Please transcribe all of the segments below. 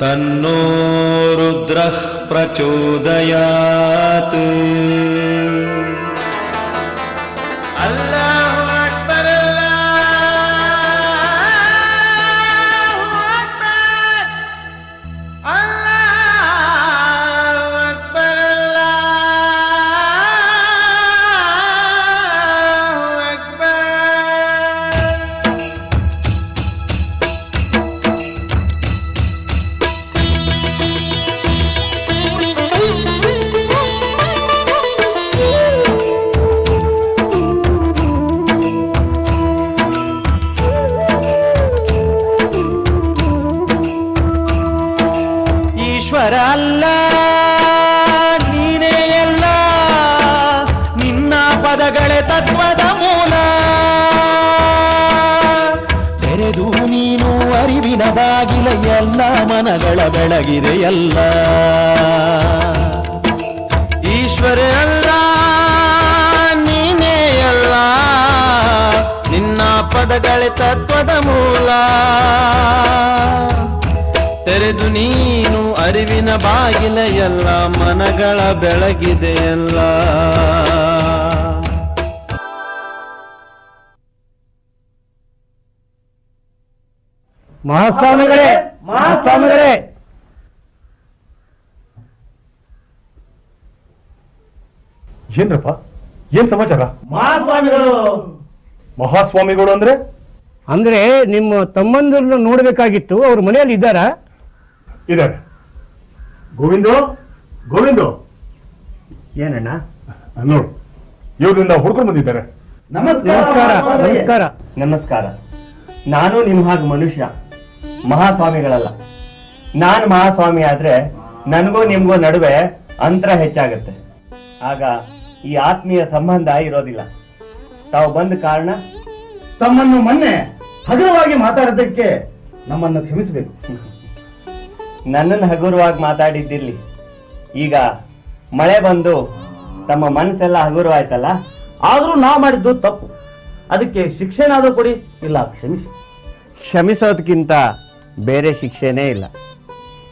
तन्नो रुद्रः प्रचोदयात् ತೆರೆದು ನೀನು ಅರಿವಿನ ಬಾಗಿಲ, ಎಲ್ಲ ಮನಗಳ ಬೆಳಗಿದೆ, ಎಲ್ಲ. ಈಶ್ವರೇ ಅಲ್ಲ, ನೀನೇ ಅಲ್ಲ. ನಿನ್ನ ಪದಗಳೇ ತತ್ವದ ಮೂಲ. ತೆರೆದು ನೀನು ಅರಿವಿನ ಬಾಗಿಲ, ಎಲ್ಲ ಮನಗಳ ಬೆಳಗಿದೆ ಮಹಾಸ್ವಾಮಿಗಳೇ ಮಹಾಸ್ವಾಮಿಗಳೇ. ಏನ್ರಪ್ಪ? ಏನ್ ಸಮಾಚಾರ? ಮಹಾಸ್ವಾಮಿಗಳು. ಮಹಾಸ್ವಾಮಿಗಳು ಅಂದ್ರೆ? ಅಂದ್ರೆ ನಿಮ್ಮ ತಮ್ಮಂದ್ರನ್ನ ನೋಡ್ಬೇಕಾಗಿತ್ತು ಅವ್ರ ಮನೆಯಲ್ಲಿ ಇದ್ದಾರ? ಇದ್ದಾರೆ. ಗೋವಿಂದು? ಗೋವಿಂದು? ಏನಣ್ಣ? ನೋಡು. ಇವ್ರಿಂದ ಹುಡ್ಕೊಂಡು ಬಂದಿದ್ದಾರೆ. ನಮಸ್ಕಾರ. ನಮಸ್ಕಾರ. ನಮಸ್ಕಾರ. ನಾನು ನಿಮ್ಮ ಹಾಗೆ ಮನುಷ್ಯ. ಮಹಾಸ್ವಾಮಿಗಳಲ್ಲ. ನಾನು ಮಹಾಸ್ವಾಮಿ ಆದ್ರೆ ನನಗೂ ನಿಮ್ಗೂ ನಡುವೆ ಅಂತರ ಹೆಚ್ಚಾಗತ್ತೆ. ಆಗ ಈ ಆತ್ಮೀಯ ಸಂಬಂಧ ಇರೋದಿಲ್ಲ. ತಾವು ಬಂದ ಕಾರಣ ತಮ್ಮನ್ನು ಮೊನ್ನೆ ಹಗುರವಾಗಿ ಮಾತಾಡೋದಕ್ಕೆ ನಮ್ಮನ್ನು ಕ್ಷಮಿಸಬೇಕು. ನನ್ನನ್ನು ಹಗುರವಾಗಿ ಮಾತಾಡಿದ್ದಿರ್ಲಿ. ಈಗ ಮಳೆ ಬಂದು ತಮ್ಮ ಮನಸ್ಸೆಲ್ಲ ಹಗುರವಾಯ್ತಲ್ಲ? ಆದ್ರೂ ನಾವು ಮಾಡಿದ್ದು ತಪ್ಪು. ಅದಕ್ಕೆ ಶಿಕ್ಷೆನಾದ್ರೂ ಕೊಡಿ, ಇಲ್ಲ ಕ್ಷಮಿಸಿ. ಕ್ಷಮಿಸೋದಕ್ಕಿಂತ ಬೇರೆ ಶಿಕ್ಷೆನೇ ಇಲ್ಲ.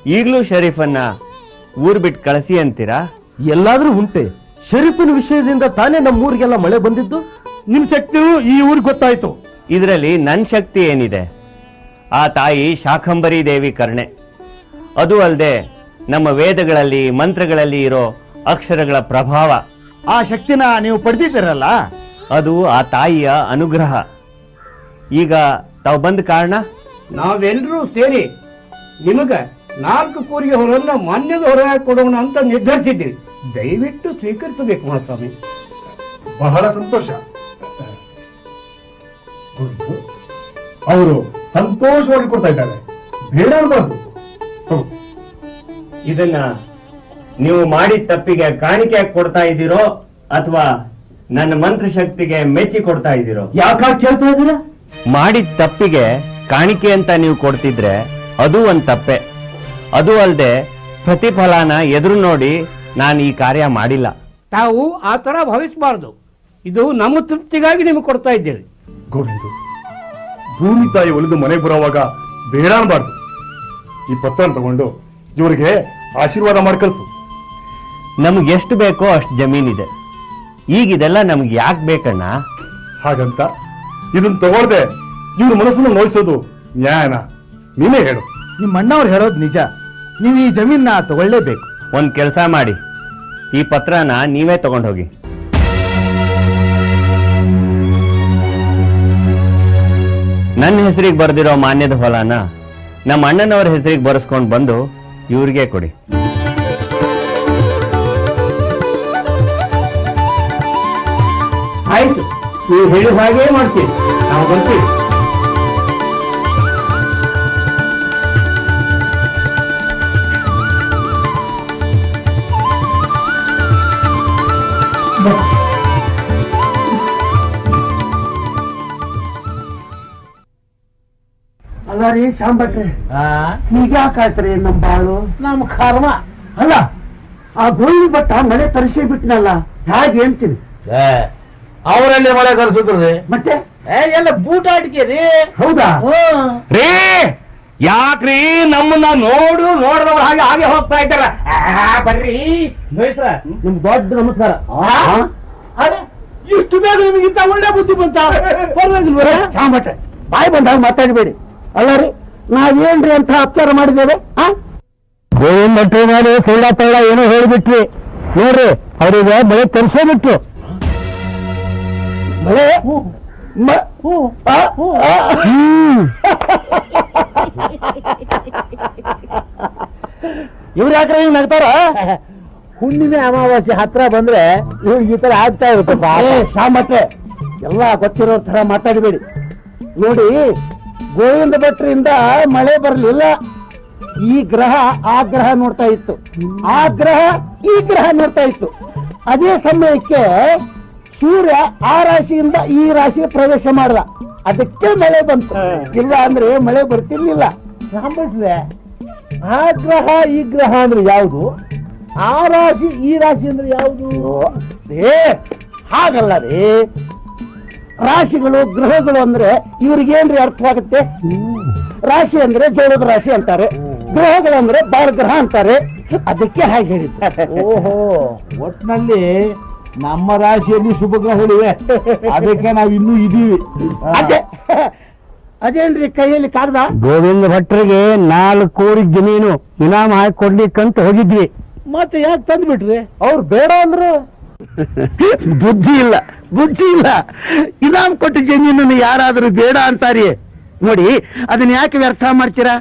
ಈಗಲೂ ಶರೀಫನ್ನ ಊರು ಬಿಟ್ಟು ಕಳಿಸಿ ಅಂತೀರಾ? ಎಲ್ಲಾದರೂ ಉಂಟೆ. ಶರೀಫಿನ ವಿಷಯದಿಂದ ತಾನೇ ನಮ್ಮ ಊರಿಗೆಲ್ಲ ಮಳೆ ಬಂದಿದ್ದು. ನಿಮ್ಮ ಶಕ್ತಿಯು ಈ ಊರಿಗೆ ಗೊತ್ತಾಯ್ತು. ಇದರಲ್ಲಿ ನನ್ನ ಶಕ್ತಿ ಏನಿದೆ? ಆ ತಾಯಿ ಶಾಖಂಬರಿ ದೇವಿ ಕರ್ಣೆ. ಅದು ಅಲ್ಲದೆ ನಮ್ಮ ವೇದಗಳಲ್ಲಿ ಮಂತ್ರಗಳಲ್ಲಿ ಇರೋ ಅಕ್ಷರಗಳ ಪ್ರಭಾವ. ಆ ಶಕ್ತಿನ ನೀವು ಪಡೆದಿದ್ದೀರಲ್ಲ? ಅದು ಆ ತಾಯಿಯ ಅನುಗ್ರಹ. ಈಗ ತಾವು ಬಂದ ಕಾರಣ? ನಾವೆಲ್ಲರೂ ಸೇರಿ ನಿಮಗ ನಾಲ್ಕು ಕೂರಿಗೆ ಹೊರನ್ನ ಮಾನ್ಯದ ಹೊರ ಕೊಡೋಣ ಅಂತ ನಿರ್ಧರಿಸಿದ್ದೀವಿ. ದಯವಿಟ್ಟು ಸ್ವೀಕರಿಸಬೇಕು ಮಹಾಸ್ವಾಮಿ. ಬಹಳ ಸಂತೋಷ. ಅವರು ಸಂತೋಷವಾಗಿ ಕೊಡ್ತಾ ಇದ್ದಾರೆ. ಬೇಡ. ಇದನ್ನ ನೀವು ಮಾಡಿದ ತಪ್ಪಿಗೆ ಕಾಣಿಕೆ ಕೊಡ್ತಾ ಇದ್ದೀರೋ ಅಥವಾ ನನ್ನ ಮಂತ್ರ ಶಕ್ತಿಗೆ ಮೆಚ್ಚಿ ಕೊಡ್ತಾ ಇದ್ದೀರೋ? ಯಾಕಾಗಿ ಕೇಳ್ತಾ ಇದ್ದೀರಾ? ಮಾಡಿದ ತಪ್ಪಿಗೆ ಕಾಣಿಕೆ ಅಂತ ನೀವು ಕೊಡ್ತಿದ್ರೆ ಅದು ಒಂದು ತಪ್ಪೆ. ಅದು ಅಲ್ಲದೆ ಪ್ರತಿಫಲನ ಎದುರು ನೋಡಿ ನಾನು ಈ ಕಾರ್ಯ ಮಾಡಿಲ್ಲ. ತಾವು ಆ ತರ ಭಾವಿಸಬಾರದು. ಇದು ನಮ್ಮ ತೃಪ್ತಿಗಾಗಿ ನಿಮಗೆ ಕೊಡ್ತಾ ಇದ್ದೇವೆ. ಗೋವಿಂದು ಭೂಮಿ ತಾಯಿ ಒಲಿದು ಮನೆಗೆ ಬರೋವಾಗ ಬೇಡ ಅನ್ಬಾರ್ದು. ಈ ಪತ್ರ ತಗೊಂಡು ಇವರಿಗೆ ಆಶೀರ್ವಾದ ಮಾಡಿ ಕಳಿಸು. ನಮ್ಗೆ ಎಷ್ಟು ಬೇಕೋ ಅಷ್ಟು ಜಮೀನಿದೆ. ಈಗ ಇದೆಲ್ಲ ನಮ್ಗೆ ಯಾಕೆ ಬೇಕಣ್ಣ? ಹಾಗಂತ ಇದನ್ನ ತಗೊಳ್ದೆ ಇವ್ರ ಮನಸ್ಸನ್ನು ನೋಯಿಸೋದು ನ್ಯಾಯನ? ನೀನೇ ಹೇಳು. ನಿಮ್ಮ ಅಣ್ಣವ್ರು ಹೇಳೋದು ನಿಜ. ನೀವು ಈ ಜಮೀನ್ನ ತಗೊಳ್ಳೇಬೇಕು. ಒಂದ್ ಕೆಲಸ ಮಾಡಿ. ಈ ಪತ್ರನ ನೀವೇ ತಗೊಂಡೋಗಿ. ನನ್ನ ಹೆಸರಿಗೆ ಬರೆದಿರೋ ಮಾನ್ಯದ ಹೊಲನ ನಮ್ಮ ಅಣ್ಣನವ್ರ ಹೆಸರಿಗೆ ಬರೆಸ್ಕೊಂಡು ಬಂದು ಇವ್ರಿಗೆ ಕೊಡಿ. ನೀವು ಹೇಳಿದ ಹಾಗೆ ಮಾಡ್ತೀವಿ ನಾವು ಬರ್ತೀವಿ. ಅಲ್ಲ ರೀ ಶಾಂಭಟ್ರಿ ಈಗ ಯಾಕಾಯ್ತ್ರಿ ನಮ್ ಬಾಳು? ನಮ್ ಕರ್ಮ. ಅಲ್ಲ ಆ ಗೋಳಿ ಬಟ್ಟ ಮನೆ ತರಿಸಿ ಬಿಟ್ನಲ್ಲ ಹೇಗೆ ಹೇಳ್ತೀನಿ ಅವರಲ್ಲಿ ಮಳೆ ರೀ. ಮತ್ತೆ? ಏ ಎಲ್ಲ ಬೂಟಾಟಿಕೆ ರೀ? ಹೌದಾ? ರೇ ಯಾಕ್ರಿ ನಮ್ಮನ್ನ ನೋಡು ನೋಡಿದವ್ರ ಹಾಗೆ ಹಾಗೆ ಹೋಗ್ತಾ ಇದ್ದಾರ. ಬರ್ರಿ. ನಿಮ್ ದೊಡ್ಡ ನಮಸ್ಕಾರ. ಅರೆ ಇಷ್ಟು ಬೇಗ ನಿಮಗಿಂತ ಒಳ್ಳೆ ಬುದ್ಧಿ ಬಂತ? ಚಾ ಶಾಂಭಟ್ರೆ ಬಾಯಿ ಬಂದಾಗ ಮಾತಾಡಬೇಡಿ. ಅಲ್ಲ ರೀ ನಾವೇನ್ರಿ ಅಂತ ಅಪಚಾರ ಮಾಡಿದ್ದೇವೆ? ಗೋವಿಂದ ಭಟ್ರ ಮಾಡಿ ಸುಳ್ಳ ಪಳ್ಳ ಏನೋ ಹೇಳಿಬಿಟ್ರಿ. ನೋಡ್ರಿ ಅವ್ರಿಗೆ ಮಳೆ ತರ್ಸೋ ಬಿಟ್ರು. ಮಳೆ? ಮ-. ಇವ್ರು ಯಾಕ್ರೆ ಹಿಂಗ್ ನಗ್ತಾರ? ಹುಣ್ಣಿಮೆ ಅಮಾವಾಸ್ಯೆ ಹತ್ರ ಬಂದ್ರೆ ಇವ್ರಿಗೆ ಈ ತರ ಆಗ್ತಾ ಇರುತ್ತೆ ಸಾಮತ್ತೆ ಎಲ್ಲ ಗೊತ್ತಿರೋ ತರ ಮಾತಾಡಬೇಡಿ. ನೋಡಿ ಗೋವಿಂದ ಭಟ್ರಿಂದ ಮಳೆ ಬರಲಿಲ್ಲ. ಈ ಗ್ರಹ ಆ ಗ್ರಹ ನೋಡ್ತಾ ಇತ್ತು. ಆ ಗ್ರಹ ಈ ಗ್ರಹ ನೋಡ್ತಾ ಇತ್ತು. ಅದೇ ಸಮಯಕ್ಕೆ ಸೂರ್ಯ ಆ ರಾಶಿಯಿಂದ ಈ ರಾಶಿಗೆ ಪ್ರವೇಶ ಮಾಡ್ದ. ಅದಕ್ಕೆ ಮಳೆ ಬಂತು. ಇಲ್ಲ ಅಂದ್ರೆ ಮಳೆ ಬರ್ತಿರ್ಲಿಲ್ಲ. ಬಿಟ್ರೆ ಆ ಗ್ರಹ ಈ ಗ್ರಹ ಅಂದ್ರೆ ಯಾವುದು? ಆ ರಾಶಿ ಈ ರಾಶಿ ಅಂದ್ರೆ ಯಾವುದು? ಏ ಹಾಗಲ್ಲ ರೀ. ರಾಶಿಗಳು ಗ್ರಹಗಳು ಅಂದ್ರೆ ಇವ್ರಿಗೇನ್ರಿ ಅರ್ಥವಾಗುತ್ತೆ ರಾಶಿ ಅಂದ್ರೆ ಜೋಳದ ರಾಶಿ ಅಂತಾರೆ. ಗ್ರಹಗಳು ಅಂದ್ರೆ ಬಾಳ ಗ್ರಹ ಅಂತಾರೆ. ಅದಕ್ಕೆ ಹಾಗೆ ಹೇಳಿದ್ದಾರೆ. ಓಹೋ ಒಟ್ನಲ್ಲಿ ನಮ್ಮ ರಾಶಿಯಲ್ಲಿ ಶುಭ ಗ್ರಹಗಳಿವೆ ಅದಕ್ಕೆ ನಾವು ಇನ್ನೂ ಇದೀವಿ. ಅದೇ. ಅದೇನ್ರಿ ಕೈಯಲ್ಲಿ ಕಾರ್ದ ಗೋವಿಂದ ಭಟ್ರಿಗೆ ನಾಲ್ಕು ಕೋರಿ ಜಮೀನು ಇನಾಮ ಹಾಕಿ ಕೊಡ್ಲಿಕ್ಕಂತ ಹೋಗಿದ್ವಿ. ಮತ್ತೆ ಯಾಕೆ ತಂದ್ಬಿಟ್ರಿ? ಅವ್ರು ಬೇಡ ಅಂದ್ರು. ಬುದ್ಧಿ ಇಲ್ಲ. ಬುದ್ಧಿ ಇಲ್ಲ. ಇನಾಮ್ ಕೊಟ್ಟ ಜಮೀನನ್ನು ಯಾರಾದ್ರೂ ಬೇಡ ಅಂತಾರಿ. ನೋಡಿ ಅದನ್ನ ಯಾಕೆ ವ್ಯರ್ಥ ಮಾಡ್ತೀರಾ?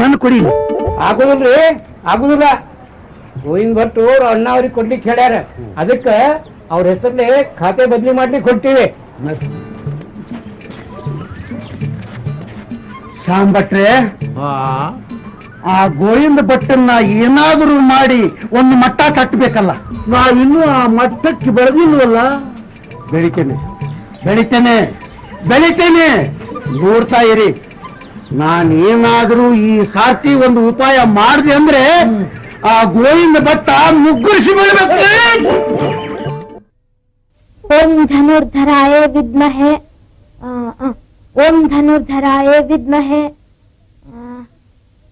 ನನ್ನ ಕೊಡಿ. ಆಗುದಿಲ್ರಿ ಆಗುದಿಲ್ಲ. ಗೋವಿಂದ ಭಟ್ ಅವ್ರು ಅಣ್ಣ ಅವ್ರಿಗೆ ಕೊಡ್ಲಿಕ್ಕೆ ಹೇಳ್ಯಾರ. ಅದಕ್ಕೆ ಅವ್ರ ಹೆಸರಲ್ಲೇ ಖಾತೆ ಬದಲಿ ಮಾಡ್ಲಿಕ್ಕೆ ಕೊಡ್ತೀವಿ ಶ್ಯಾಮ್ ಭಟ್ರೆ ಆ ಗೋವಿಂದ ಭಟ್ಟನ್ನ ಏನಾದರೂ ಮಾಡಿ ಒಂದು ಮಟ್ಟ ಕಟ್ಟಬೇಕಲ್ಲ ನಾವಿನ್ನೂ ಆ ಮಟ್ಟಕ್ಕೆ ಬೆಳೆದಿಲ್ವಲ್ಲ ಬೆಳಿತೇನೆ ಬೆಳಿತೇನೆ ಬೆಳಿತೇನೆ. ನೋಡ್ತಾ ಇರಿ ನಾನೇನಾದ್ರೂ ಈ ಸಾರ್ತಿ ಒಂದು ಉಪಾಯ ಮಾಡಿದೆ ಅಂದ್ರೆ ಆ ಗೋವಿಂದ ಭಟ್ಟ ಮುಗ್ಗರಿಸಿ ಬಿಡ್ಬೇಕು ಓಂ ಧನುರ್ಧರಾಯ ವಿದ್ಮಹೆ ಆ, ಆ, ಓಂ ಧನುರ್ಧರಾಯ ವಿದ್ಮಹೆ ಆ,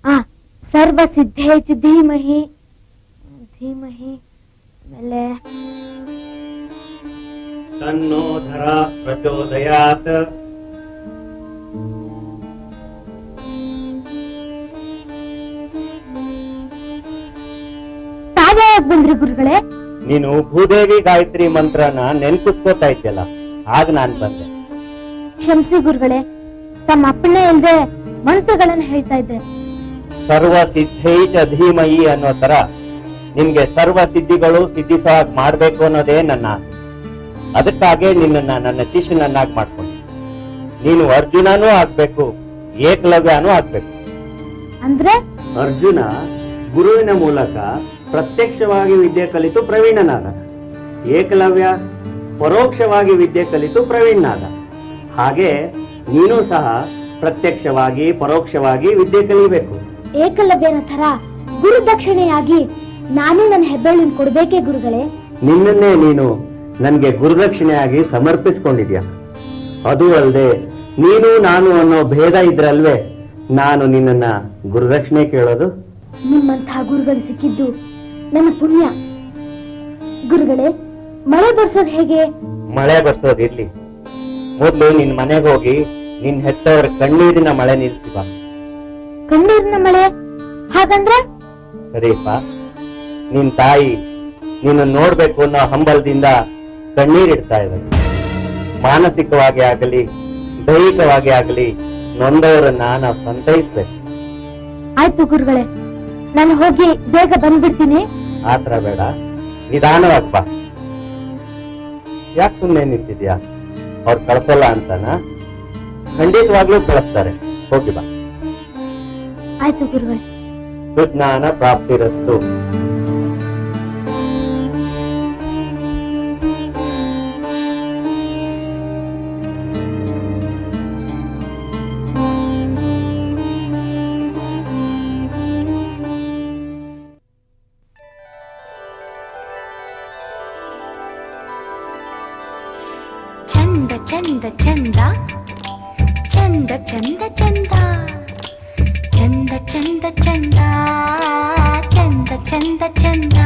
ಆ, ಸರ್ವಸಿದ್ಧೇ ಚ ಧೀಮಹಿ ಧೀಮಹಿ ಆಮೇಲೆ ತನ್ನೋಧರ ಪ್ರಚೋದಯಾತ್ ತಾವ್ಯಾವಾಗ ಬಂದ್ರಿ ಗುರುಗಳೇ? ನೀನು ಭೂದೇವಿ ಗಾಯತ್ರಿ ಮಂತ್ರನ ನೆನ್ಪಿಸ್ಕೋತಾ ಇದ್ದಲ್ಲ ಆಗ ನಾನ್ ಬಂದೆ. ಕ್ಷಮಿಸಿ ಗುರುಗಳೇ ತಮ್ಮ ಅಪ್ಪಣೆ ಇಲ್ಲದೆ ಮಂತ್ರಗಳನ್ನ ಹೇಳ್ತಾ ಇದ್ದೆ. ಸರ್ವ ಸಿದ್ಧೈಚ ಧೀಮಯಿ ಅನ್ನೋ ತರ ನಿಮ್ಗೆ ಸರ್ವ ಸಿದ್ಧಿಗಳು ಸಿದ್ಧಿಸಾಗ್ ಮಾಡ್ಬೇಕು ಅನ್ನೋದೇ ನನ್ನ ಅದಕ್ಕಾಗೇ ಅದಕ್ಕಾಗೆ ನಿನ್ನನ್ನ ನನ್ನ ಶಿಷ್ಯನನ್ನಾಗಿ ಮಾಡ್ಕೊಂಡು. ನೀನು ಅರ್ಜುನನೂ ಆಗ್ಬೇಕು ಏಕಲವ್ಯನೂ ಆಗ್ಬೇಕು. ಅಂದ್ರೆ? ಅರ್ಜುನ ಗುರುವಿನ ಮೂಲಕ ಪ್ರತ್ಯಕ್ಷವಾಗಿ ವಿದ್ಯೆ ಕಲಿತು ಪ್ರವೀಣನಾದ. ಏಕಲವ್ಯ ಪರೋಕ್ಷವಾಗಿ ವಿದ್ಯೆ ಕಲಿತು ಪ್ರವೀಣನಾದ. ಹಾಗೆ ನೀನು ಸಹ ಪ್ರತ್ಯಕ್ಷವಾಗಿ ಪರೋಕ್ಷವಾಗಿ ವಿದ್ಯೆ ಕಲಿಬೇಕು. ಏಕಲವ್ಯನ ತರ ಗುರು ದಕ್ಷಿಣೆಯಾಗಿ ನಾನು ನನ್ನ ಹೆಬ್ಬೆರಳಿನ ಕೊಡ್ಬೇಕೇ ಗುರುಗಳೇ? ನಿನ್ನನ್ನೇ ನೀನು ನನಗೆ ಗುರುದಕ್ಷಿಣೆಯಾಗಿ ಸಮರ್ಪಿಸ್ಕೊಂಡಿದ್ಯಾ? ಅದು ಅಲ್ಲದೆ ನೀನು ನಾನು ಅನ್ನೋ ಭೇದ ಇದ್ರಲ್ವೇ ನಾನು ನಿನ್ನನ್ನ ಗುರುದಕ್ಷಿಣೆ ಕೇಳೋದು? ನಿಮ್ಮಂತಹ ಗುರುಗಳು ಸಿಕ್ಕಿದ್ದು ನನ್ನ ಪುಣ್ಯ. ಗುರುಗಳೇ ಮಳೆ ಬರ್ಸೋದ್ ಹೇಗೆ? ಮಳೆ ಬರ್ಸೋದಿರ್ಲಿ ಮೊದ್ಲು ನಿನ್ ಮನೆಗೆ ಹೋಗಿ ನಿನ್ ಹೆತ್ತವರ ಕಣ್ಣೀರಿನ ಮಳೆ ನಿಲ್ಸಿವ ಕಣ್ಣೀರಿನ ಮಳೆ? ಹಾಗಂದ್ರೆ? ಸರಿಯಪ್ಪ ನಿನ್ ತಾಯಿ ನಿನ್ನ ನೋಡ್ಬೇಕು ಅನ್ನೋ ಹಂಬಲದಿಂದ ಕಣ್ಣೀರಿಡ್ತಾ ಇದ್ದಾರೆ ಮಾನಸಿಕವಾಗಿ ಆಗಲಿ ದೈಹಿಕವಾಗಿ ಆಗಲಿ ನೊಂದವರನ್ನ ನಾನ ಸಂತೈಸ್ಬೇಕು. ಆಯ್ತು ಗುರುಗಳೇ ನಾನು ಹೋಗಿ ಬೇಗ ಬಂದ್ಬಿಡ್ತೀನಿ. ಆತರ ಬೇಡ. ನಿಧಾನವಾಗಿ ಬಾ ಯಾಕೆ ಸುಮ್ಮನೆ ನಿಂತಿದ್ಯಾ? ಅವ್ರು ಕಳಿಸಲ್ಲ ಅಂತಾನ? ಖಂಡಿತವಾಗ್ಲೂ ಕಳಿಸ್ತಾರೆ. ಹೋಗಿ ಬಾ. ಆಯ್ತು ಗುರುವೇ. ಸುಜ್ಞಾನ ಪ್ರಾಪ್ತಿರಸ್ತು. చంద చంద చంద చంద చంద.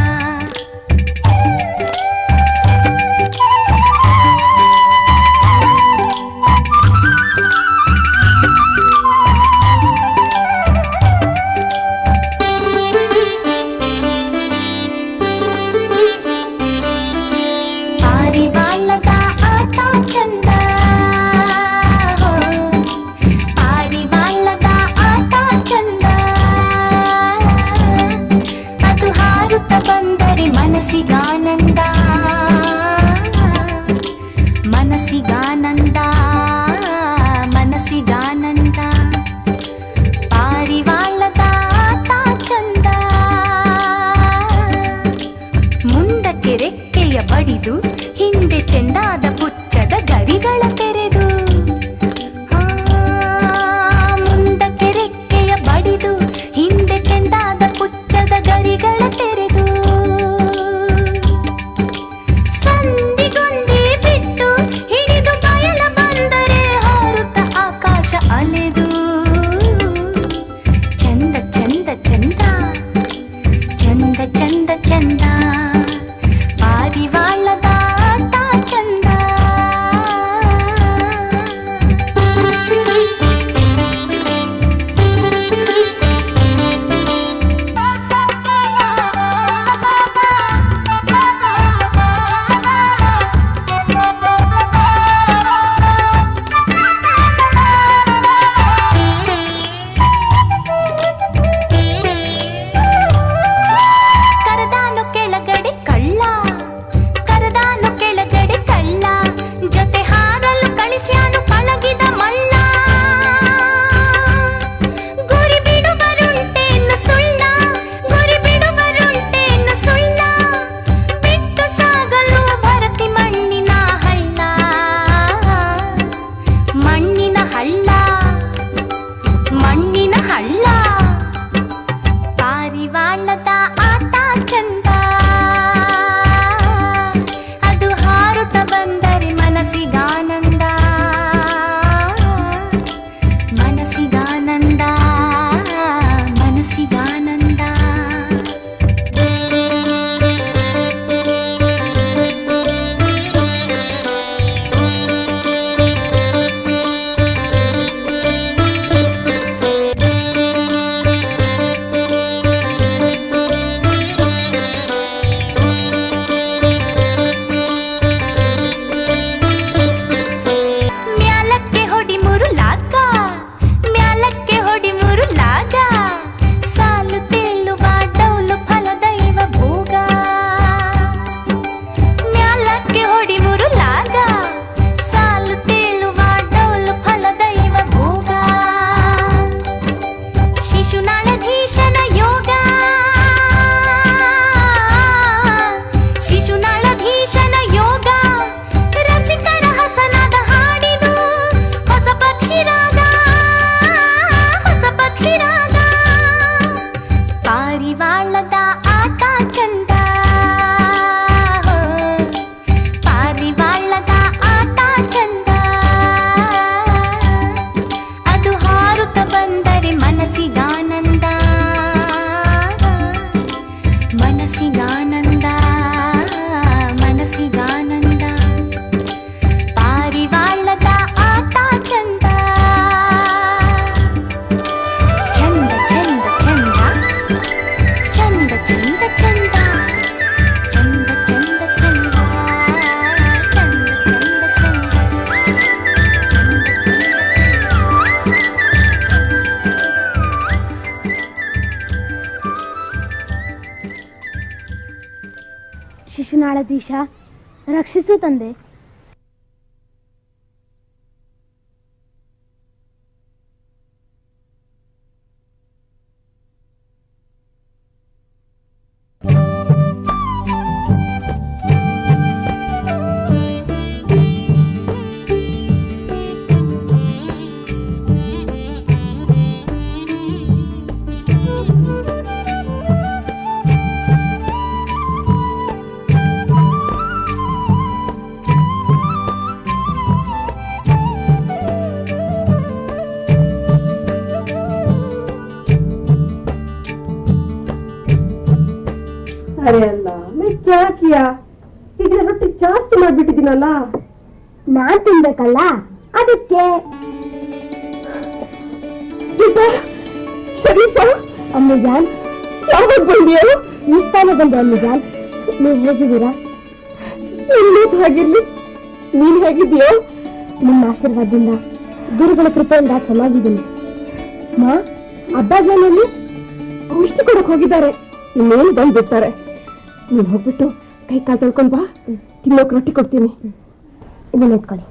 Taksi से ಕಿಯಾ ಈಗ ರೊಟ್ಟಿ ಜಾಸ್ತಿ ಮಾಡ್ಬಿಟ್ಟಿದ್ದೀನಲ್ಲ? ನಾನ್ ತಿನ್ಬೇಕಲ್ಲ ಅದಕ್ಕೆ ಅಮ್ಮಿಜಾನ್? ಯಾವಾಗ ಬಂದಿಯೋ ಸ್ಥಾನ ಬಂದೆ ಅಮ್ಮಿಜಾನ್, ನೀವು ಹೇಗಿದ್ದೀರಾ? ಇನ್ನೇಟ್ ಹಾಗಿರ್ಲಿ ನೀನ್ ಹೇಗಿದ್ಯೋ ನಿಮ್ಮ ಆಶೀರ್ವಾದದಿಂದ ಗುರುಗಳ ಕೃಪೆಯಿಂದ ಚೆನ್ನಾಗಿದ್ದೀನಿ. ಮಾ, ಅಬ್ಬಾಜಾನಲ್ಲಿ ಔಷಧಿ ಕೊಡಕ್ ಹೋಗಿದ್ದಾರೆ. ಇನ್ನೇನು ಬಂದ್ಬಿಡ್ತಾರೆ? ನೀವು ಹೋಗ್ಬಿಟ್ಟು ಕೈ ಕಾಲು ತೊಳ್ಕೊಂಡ್ ಬಾ. ತಿನ್ನೋಕ್ ರೊಟ್ಟಿ ಕೊಡ್ತೀನಿ. ಇದನ್ನ ಇಟ್ಕೊಳ್ಳಿ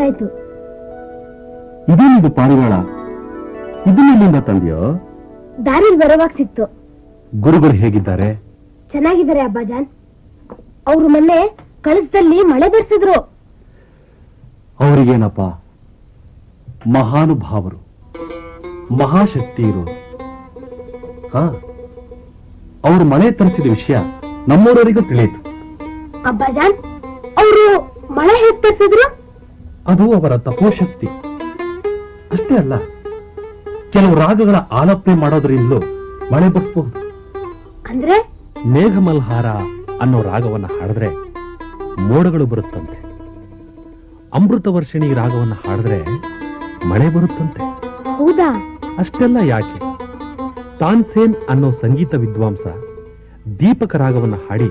ಹೊತ್ತಾಯ್ತು ಇದೇನಿದು ಪಾರಿವಾಳ. ಇದನ್ನೆಲ್ಲಿಂದ ತಂದೆಯೋ? ದಾರಿಲ್ ಬರೋವಾಗ ಸಿಕ್ತು. ಗುರುಗಳು ಹೇಗಿದ್ದಾರೆ? ಚೆನ್ನಾಗಿದ್ದಾರೆ ಅಬ್ಬಾಜಾನ್. ಅವ್ರು ಮೊನ್ನೆ ಕಳಸದಲ್ಲಿ ಮಳೆ ಬರ್ಸಿದ್ರು. ಅವರಿಗೇನಪ್ಪ? ಮಹಾನುಭಾವರು. ಮಹಾಶಕ್ತಿ ಇರೋರು ಹಾ? ಅವರು ಮಳೆ ತರಿಸಿದ ವಿಷಯ ನಮ್ಮೂರವರಿಗೂ ತಿಳಿಯಿತು. ಅಬ್ಬಾಜಾನ್ ಅವರು ಮಳೆ ಹೇಗ್ ತರ್ಸಿದ್ರು? ಅದು ಅವರ ತಪೋಶಕ್ತಿ. ಅಷ್ಟೇ ಅಲ್ಲ ಕೆಲವು ರಾಗಗಳ ಆಲಾಪನೆ ಮಾಡೋದ್ರಿಂದಲೂ ಮಳೆ ಬರ್ಸ್ಬಹುದು ಅಂದ್ರೆ? ಮೇಘಮಲ್ಹಾರ ಅನ್ನೋ ರಾಗವನ್ನ ಹಾಡಿದ್ರೆ ಮೋಡಗಳು ಬರುತ್ತಂತೆ. ಅಮೃತ ವರ್ಷಿಣಿ ರಾಗವನ್ನ ಹಾಡಿದ್ರೆ ಮಳೆ ಬರುತ್ತಂತೆ. ಹೌದಾ? ಅಷ್ಟೆಲ್ಲ ಯಾಕೆ? ತಾನ್ಸೇನ್ ಅನ್ನೋ ಸಂಗೀತ ವಿದ್ವಾಂಸ ದೀಪಕ ರಾಗವನ್ನ ಹಾಡಿ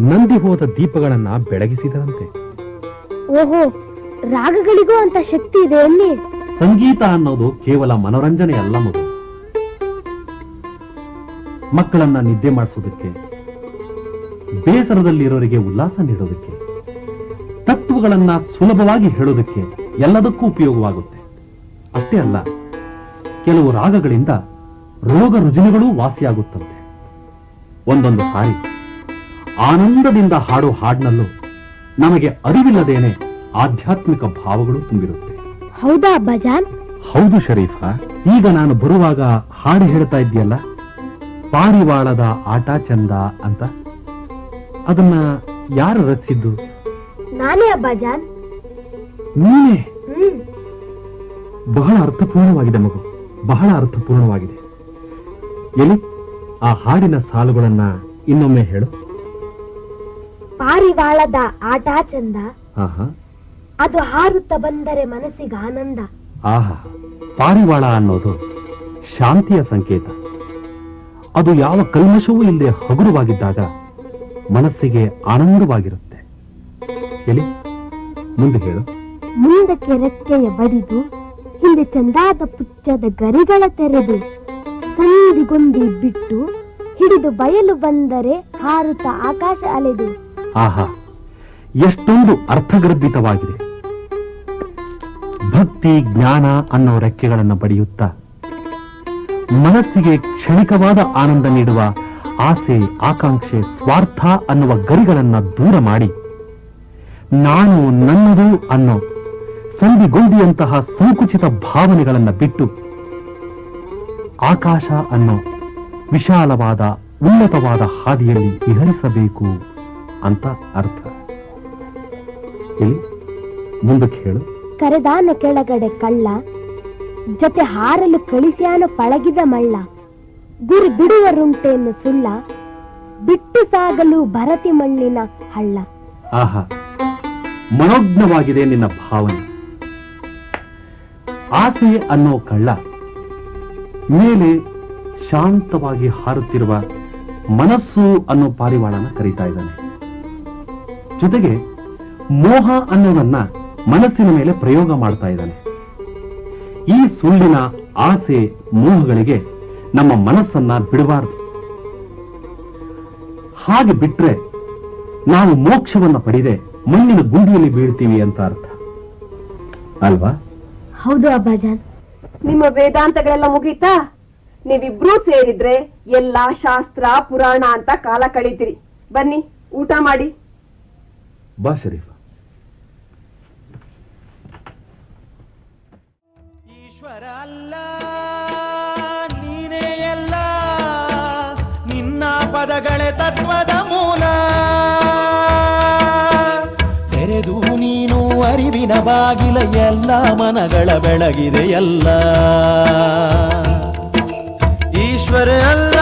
ನಂದಿ ಹೋದ ದೀಪಗಳನ್ನ ಬೆಳಗಿಸಿದರಂತೆ. ಓಹೋ ರಾಗಗಳಿಗೂ ಅಂತ ಶಕ್ತಿ ಇದೆ ಅಲ್ಲಿ ಸಂಗೀತ ಅನ್ನೋದು ಕೇವಲ ಮನೋರಂಜನೆ ಅಲ್ಲ ಮಗು ಮಕ್ಕಳನ್ನ ನಿದ್ದೆ ಮಾಡಿಸೋದಕ್ಕೆ, ಬೇಸರದಲ್ಲಿರೋರಿಗೆ ಉಲ್ಲಾಸ ನೀಡೋದಕ್ಕೆ, ತತ್ವಗಳನ್ನ ಸುಲಭವಾಗಿ ಹೇಳೋದಕ್ಕೆ ಎಲ್ಲದಕ್ಕೂ ಉಪಯೋಗವಾಗುತ್ತೆ. ಅಷ್ಟೇ ಅಲ್ಲ, ಕೆಲವು ರಾಗಗಳಿಂದ ರೋಗ ರುಜಿನಗಳೂ ವಾಸಿಯಾಗುತ್ತಂತೆ. ಒಂದೊಂದು ಸಾರಿ ಆನಂದದಿಂದ ಹಾಡು ಹಾಡ್ನಲ್ಲೂ ನಮಗೆ ಅರಿವಿಲ್ಲದೇನೆ ಆಧ್ಯಾತ್ಮಿಕ ಭಾವಗಳು ತುಂಬಿರುತ್ತೆ. ಹೌದಾ ಅಬ್ಬಾಜಾನ್? ಹೌದು ಶರೀಫ ಈಗ ನಾನು ಬರುವಾಗ ಹಾಡು ಹೇಳ್ತಾ ಇದ್ದೀಯಲ್ಲ? ಪಾರಿವಾಳದ ಆಟ ಚಂದ ಅಂತ. ಅದನ್ನ ಯಾರು ರಚಿಸಿದ್ದು? ನಾನೇ ಅಬ್ಬಾಜಾನ್. ನೀನೇ? ಬಹಳ ಅರ್ಥಪೂರ್ಣವಾಗಿದೆ ಮಗು ಬಹಳ ಅರ್ಥಪೂರ್ಣವಾಗಿದೆ. ಎಲ್ಲಿ? ಆ ಹಾಡಿನ ಸಾಲುಗಳನ್ನ ಇನ್ನೊಮ್ಮೆ ಹೇಳು. ಪಾರಿವಾಳದ ಆಟ ಚಂದ. ಅದು ಹಾರುತ್ತ ಬಂದರೆ ಮನಸ್ಸಿಗೆ ಆನಂದ. ಆಹಾ ಪಾರಿವಾಳ ಅನ್ನೋದು ಶಾಂತಿಯ ಸಂಕೇತ. ಅದು ಯಾವ ಕಲ್ಮಶವೂ ಇಲ್ಲದೆ ಹಗುರವಾಗಿದ್ದಾಗ ಮನಸ್ಸಿಗೆ ಆನಂದವಾಗಿರುತ್ತೆ. ಎಲ್ಲಿ? ಮುಂದೆ ಹೇಳು. ಮುಂದಕ್ಕೆ ರೆಕ್ಕೆಯ ಬಡಿದು ಹಿಂದೆ ಚಂದಾದ ಪುಚ್ಚದ ಗರಿಗಳ ತೆರೆದು ಸಂದಿಗೊಂದಿ ಬಿಟ್ಟು ಹಿಡಿದು ಬಯಲು ಬಂದರೆ ಹಾರುತ್ತ ಆಕಾಶ ಅಲೆದು. ಆಹಾ ಎಷ್ಟೊಂದು ಅರ್ಥಗರ್ಭಿತವಾಗಿದೆ. ಭಕ್ತಿ, ಜ್ಞಾನ ಅನ್ನೋ ರೆಕ್ಕೆಗಳನ್ನು ಪಡೆಯುತ್ತಾ ಮನಸ್ಸಿಗೆ ಕ್ಷಣಿಕವಾದ ಆನಂದ ನೀಡುವ ಆಸೆ, ಆಕಾಂಕ್ಷೆ, ಸ್ವಾರ್ಥ ಅನ್ನುವ ಗರಿಗಳನ್ನು ದೂರ ಮಾಡಿ ನಾನು ನನ್ನದು ಅನ್ನೋ ಸಂಧಿಗೊಂದಿಯಂತಹ ಸಂಕುಚಿತ ಭಾವನೆಗಳನ್ನು ಬಿಟ್ಟು ಆಕಾಶ ಅನ್ನೋ ವಿಶಾಲವಾದ, ಉನ್ನತವಾದ ಹಾದಿಯಲ್ಲಿ ವಿಹರಿಸಬೇಕು ಅಂತ ಅರ್ಥ. ಮುಂದಕ್ಕೆ ಹೇಳು. ಕರೆದಾನ ಕೆಳಗಡೆ ಕಳ್ಳ, ಜೊತೆ ಹಾರಲು ಕಳಿಸ್ಯಾನು ಪಳಗಿದ ಮಳ್ಳ, ಗುರಿ ಬಿಡುವರುಂಟೆಯನ್ನು ಸುಳ್ಳ, ಬಿಟ್ಟು ಸಾಗಲು ಭರತಿ ಮಣ್ಣಿನ ಹಳ್ಳ. ಆಹಾ, ಮನೋಜ್ಞವಾಗಿದೆ ನಿನ್ನ ಭಾವನೆ. ಆಸೆ ಅನ್ನೋ ಕಳ್ಳ ಮೇಲೆ ಶಾಂತವಾಗಿ ಹಾರುತ್ತಿರುವ ಮನಸ್ಸು ಅನ್ನೋ ಪಾರಿವಾಳನ ಕರೀತಾ ಇದ್ದಾನೆ. ಜೊತೆಗೆ ಮೋಹ ಅನ್ನೋದನ್ನ ಮನಸ್ಸಿನ ಮೇಲೆ ಪ್ರಯೋಗ ಮಾಡ್ತಾ ಇದ್ದಾನೆ. ಈ ಸುಳ್ಳಿನ ಆಸೆ ಮೋಹಗಳಿಗೆ ನಮ್ಮ ಮನಸ್ಸನ್ನ ಬಿಡಬಾರದು. ಹಾಗೆ ಬಿಟ್ರೆ ನಾವು ಮೋಕ್ಷವನ್ನ ಪಡೆದೆ ಮಣ್ಣಿನ ಗುಂಡಿಯಲ್ಲಿ ಬೀಳ್ತೀವಿ ಅಂತ ಅರ್ಥ. ಅಲ್ವಾ? ಹೌದು ಅಬ್ಬಾಜಾನ್. ನಿಮ್ಮ ವೇದಾಂತಗಳೆಲ್ಲ ಮುಗೀತಾ? ನೀವಿಬ್ರೂ ಸೇರಿದ್ರೆ ಎಲ್ಲಾ ಶಾಸ್ತ್ರ ಪುರಾಣ ಅಂತ ಕಾಲ ಕಳೀತೀರಿ. ಬನ್ನಿ ಊಟ ಮಾಡಿ. ಬಾ ಶರೀಫ. ಅಲ್ಲ ನೀನೇ ಎಲ್ಲ. ನಿನ್ನ ಪದಗಳೇ ತತ್ವದ ಮೂಲ. ತೆರೆದು ನೀನು ಅರಿವಿನ ಬಾಗಿಲ ಎಲ್ಲ ಮನಗಳ ಬೆಳಗಿದೆ ಎಲ್ಲ. ಈಶ್ವರ ಅಲ್ಲ,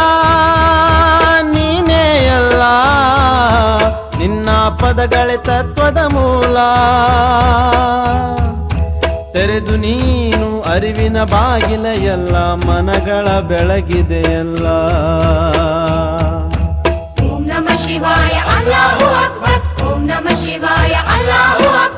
ನೀನೇ ಎಲ್ಲ ನಿನ್ನ ಪದಗಳೇ ತತ್ವದ ಮೂಲ. ತೆರೆದು ನೀನು ಅರಿವಿನ ಬಾಗಿಲ ಎಲ್ಲ ಮನಗಳ ಬೆಳಗಿದೆಯಲ್ಲ ಓಂ ನಮ ಶಿವಾಯ, ಅಲ್ಲಾಹು ಅಕ್ಬರ್. ಓಂ ನಮ ಶಿವಾಯ, ಅಲ್ಲಾಹು ಅಕ್ಬರ್.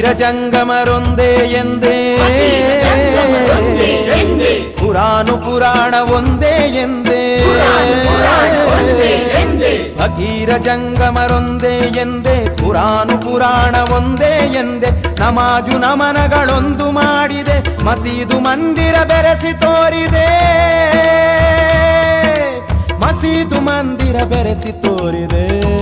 ಫಕೀರ ಜಂಗಮರೊಂದೇ ಎಂದೇ. ಪುರಾನು. ಪುರಾಣು ಪುರಾಣ ಒಂದೇ ಎಂದೇ. ಫಕೀರ ಜಂಗಮರೊಂದೇ ಎಂದೇ. ಪುರಾಣು ಪುರಾಣ ಒಂದೇ ಎಂದೇ. ನಮಾಜು ನಮನಗಳೊಂದು ಮಾಡಿದೆ. ಮಸೀದು ಮಂದಿರ ಬೆರೆಸಿ ತೋರಿದೆ. ಮಸೀದು ಮಂದಿರ ಬೆರೆಸಿ ತೋರಿದೆ.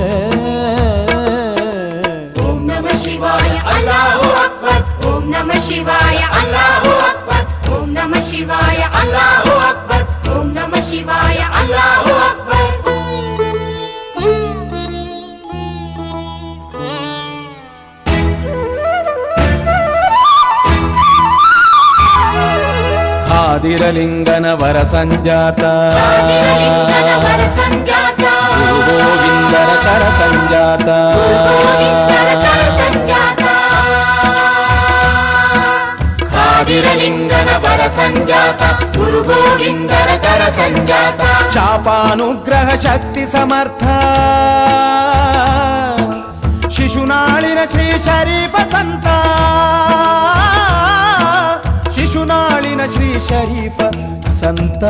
ಓಂ ನಮ ಶಿವಾಯ ಅಲ್ಲಾಹು ಅಕ್ಬರ್ ಓಂ ನಮ ಶಿವಾಯ ಅಲ್ಲಾಹು ಅಕ್ಬರ್ ಓಂ ನಮ ಶಿವಾಯ ಅಲ್ಲಾಹು ಅಕ್ಬರ್ ಖಾದಿರಲಿಂಗನ ವರ ಸಂಜಾತ ಲಿಂಗನ విరలింగన వర సంజాత గురు గోవిందర కర సంజాత చాపానుగ్రహ శక్తి సమర్థ. శిశునాళిన శ్రీ శరీఫ సంత. శిశునాళిన శ్రీ శరీఫ సంత.